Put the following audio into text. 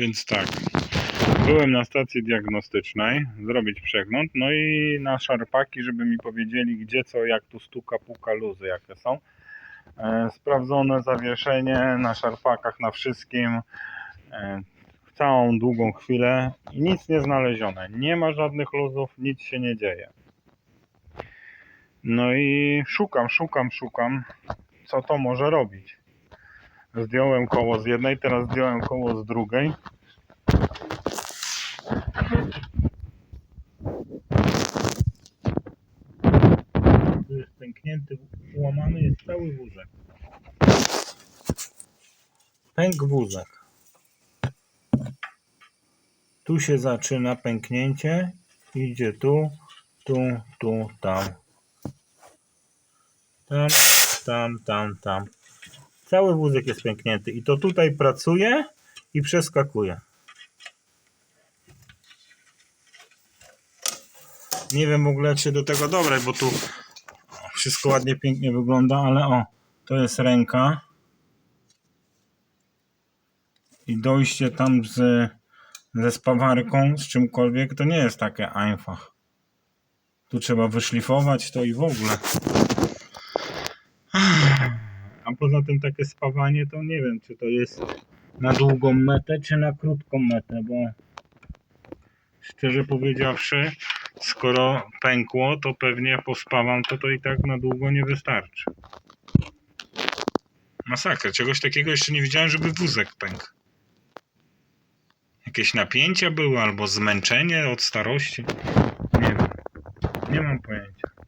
Więc tak. Byłem na stacji diagnostycznej zrobić przegląd, no i na szarpaki, żeby mi powiedzieli gdzie co, jak tu stuka, puka, luzy jakie są. E, sprawdzone zawieszenie na szarpakach, na wszystkim. E, całą długą chwilę i nic nie znalezione. Nie ma żadnych luzów, nic się nie dzieje. No i szukam, szukam, szukam, co to może robić. Zdjąłem koło z jednej, teraz zdjąłem koło z drugiej. Tu jest pęknięty, ułamany jest cały wózek. Pęk wózek. Tu się zaczyna pęknięcie, idzie tu, tu, tu, tam. Tam, tam, tam, tam. Cały wózek jest pęknięty i to tutaj pracuje i przeskakuje. Nie wiem w ogóle się do tego dobrać, bo tu wszystko ładnie, pięknie wygląda, ale o, to jest ręka i dojście tam z, ze spawarką, z czymkolwiek, to nie jest takie einfach. Tu trzeba wyszlifować to i w ogóle. Poza tym takie spawanie to nie wiem, czy to jest na długą metę, czy na krótką metę, bo szczerze powiedziawszy, skoro pękło, to pewnie pospawam to, to i tak na długo nie wystarczy. Masakra, czegoś takiego jeszcze nie widziałem, żeby wózek pękł. Jakieś napięcia były, albo zmęczenie od starości. Nie wiem. Nie mam pojęcia.